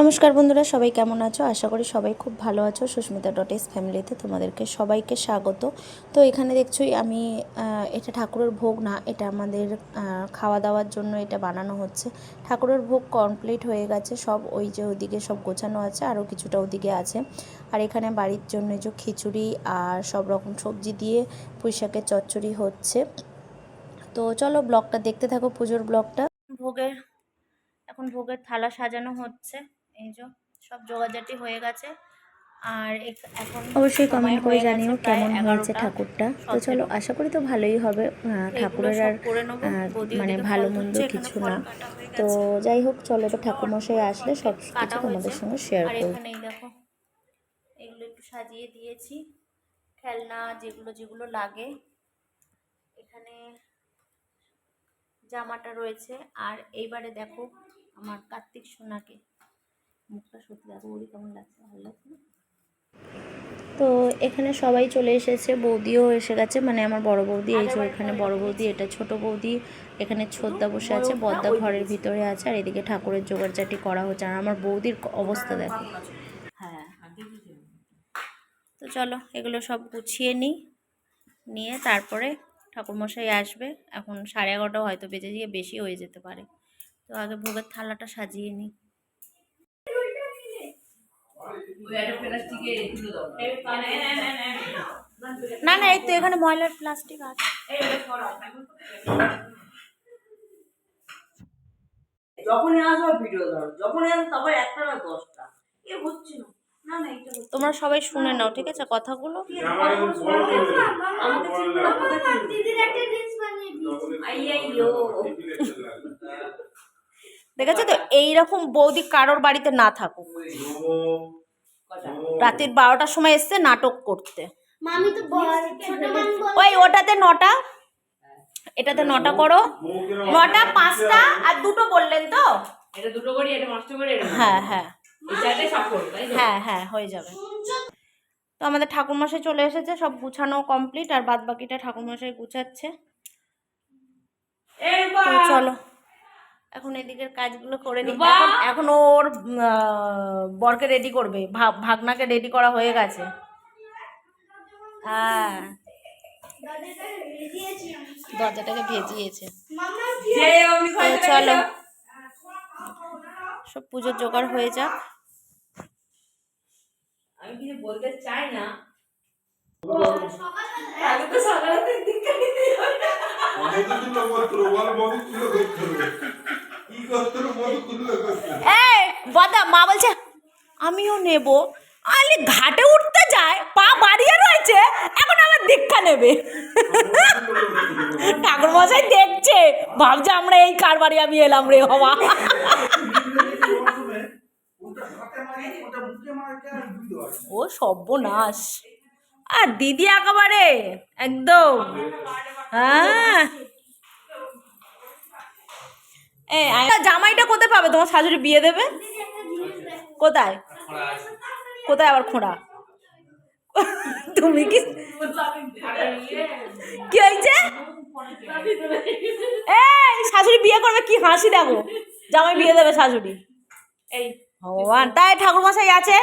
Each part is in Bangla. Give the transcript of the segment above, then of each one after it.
নমস্কার বন্ধুরা, সবাই কেমন আছো? আশা করি সবাই খুব ভালো আছো। সুস্মিতা ডট এস ফ্যামিলিতে তোমাদেরকে সবাইকে স্বাগত। তো এখানে দেখছোই আমি এটা ঠাকুরের ভোগ না, এটা আমাদের খাওয়া দাওয়ার জন্য এটা বানানো হচ্ছে। ঠাকুরের ভোগ কমপ্লিট হয়ে গেছে, সব ওই যে ওদিকে সব গোছানো আছে আরও কিছুটা ওদিকে আছে। আর এখানে বাড়ির জন্য যে খিচুড়ি আর সব রকম সবজি দিয়ে পুঁইশাকের চচ্চড়ি হচ্ছে। তো চলো ব্লগটা দেখতে থাকো, পুজোর ব্লগটা। ভোগের, এখন ভোগের থালা সাজানো হচ্ছে। এই যে সব জোগাড়জাটি হয়ে গেছে। আর এখন অবশ্যই কমেন্ট করে জানিও কেমন হয়েছে ঠাকুরটা। তো চলো আশা করি তো ভালোই হবে। ঠাকুরের আর। মানে ভালো মন্দ কিছু না। তো যাই হোক চলো এবার ঠাকুরমশাই আসলে সব কিছু তোমাদের। সঙ্গে শেয়ার আর করব। এখানে এই দেখো এগুলো একটু সাজিয়ে দিয়েছি। খেলনা যেগুলো যেগুলো লাগে। এখানে জামাটা রয়েছে। আর এইবারে দেখো আমার কার্তিক সোনাকে। মুখটা সত্যি দেখো ওরই কেমন লাগছে? ভালো লাগছে না? তো এখানে সবাই চলে এসেছে বৌদিও এসে গেছে মানে আমার বড় বৌদি এই যে এখানে বড় বৌদি এটা ছোট বৌদি এখানে ছোদ্দা বসে আছে বদ্দা ঘরের ভিতরে আছে আর এদিকে ঠাকুরের জোগাড়জাটি করা হচ্ছে আর আমার বৌদির অবস্থা দেখো। হ্যাঁ তো চলো এগুলো সব গুছিয়ে নিই নিয়ে তারপরে ঠাকুরমশাই আসবে এখন সাড়ে এগারোটা হয়তো বেজে গিয়ে বেশি হয়ে যেতে পারে। তো আগে ভোগের থালাটা সাজিয়ে নিই না না এই তো এখানে ময়লার প্লাস্টিক আছে। যখনই আসো ভিডিও ধরো যখনই আসো তারপর একটা না দশটা। এ হচ্ছে না। তোমরা সবাই শুনে নাও ঠিক আছে? কথাগুলো? দেখেছ তো? এইরকম বৌদি কারোর বাড়িতে না থাকুক। রাতের বারোটার সময় এসছে নাটক করতে। মামি তো বড় ছোট মামি বল। ওই ওটাতে নটা। এটাতে নটা করো। নটা পাঁচটা আর দুটো বললেন তো? এটা দুটো করি এটা পাঁচটা করে এটা হ্যাঁ হ্যাঁ? হ্যাঁ হ্যাঁ হয়ে যাবে। তো আমাদের ঠাকুরমশাই চলে এসেছে সব গুছানো কমপ্লিট আর বাদ বাকিটা ঠাকুরমশাই গুছাচ্ছে! চলো। এখন এদিকের কাজগুলো করে নি এখন ওর বরকে রেডি করবে। ভা- ভাগনাকে রেডি করা হয়ে গেছে। হ্যাঁ। দরজাটাকে ভেজিয়েছে চলো সব পুজোর জোগাড় হয়ে যাক। আমি কিছু বলতে চাই না। আগে তো সকালে। এই, বদা, মা বলছে, আমিও নেব। আলে ঘাটে উঠতে যায়, পা বাড়িয়ে রয়েছে, এখন আমার দীক্ষা নেবে। ঠাকুর মশাই দেখছে, ভাবছে, আমরা এই কার বাড়ি, আমি এলাম রে, বাবা। ও সর্বনাশ। আর দিদি একেবারে, একদম হ্যাঁ। জামাইটা কোথায় পাবে? তোমার শাশুড়ি বিয়ে দেবে? কোথায়? কোথায় আবার খোঁড়া? তুমি কি কি হয়েছে? এই শাশুড়ি বিয়ে করবে কি হাসি দেখো জামাই বিয়ে দেবে শাশুড়ি। এই। ভগবান তাই ঠাকুর মশাই আছে?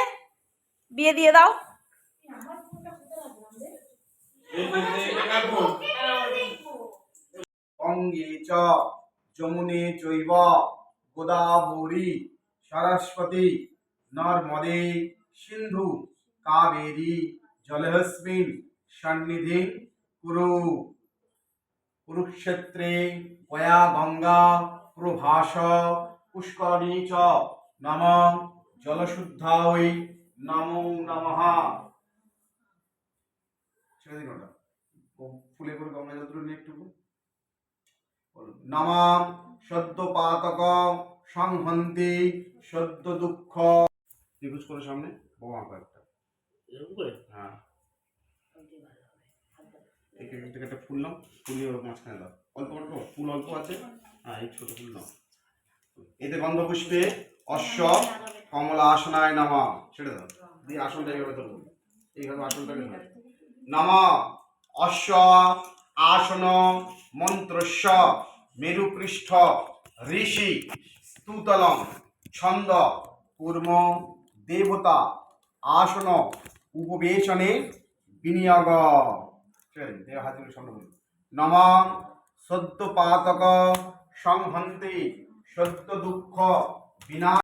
বিয়ে দিয়ে দাও। অঙ্গে চ। যমুনে চৈব, গোদাবরী, সরস্বতী, নর্মদে সিন্ধু, কাবেরী, জলহস্মিন, সন্নিধি, কুরু, কুরুক্ষেত্রে গয়া গঙ্গা প্রভাস পুষ্করণী চ, নম, জলশুদ্ধায় নমো নমঃ। ফুলে করে গঙ্গা তুলে নিয়ে একটু নমাম সদ্য পাতক সংহন্তি সদ্য দুঃখ ত্রিভুজ করে সামনে? আঁকা একটা হ্যাঁ। একে একটা একটা ফুল নাও ফুল ওর মাঝখানে দাও। অল্প অল্প ফুল অল্প আছে। হ্যাঁ এই ছোট ফুল নাও। এতে গন্ধপুষ্পে অশ্ব কমলা আসনায় নামা ছেড়ে দাও। দিয়ে আসনটা এইভাবে ধরো এইভাবে আসনটাকে ধরো। নামা অশ্ব আসন মন্ত্রস্য মেরুপৃষ্ঠ ঋষি স্তুতলম ছন্দ কর্ম দেবতা আসন উপবেশনে বিনিয়োগ। দেহ হাত তুলে সামনে বলুন নম সদ্য পাতক সংহন্তে সত্য দুঃখ বিনা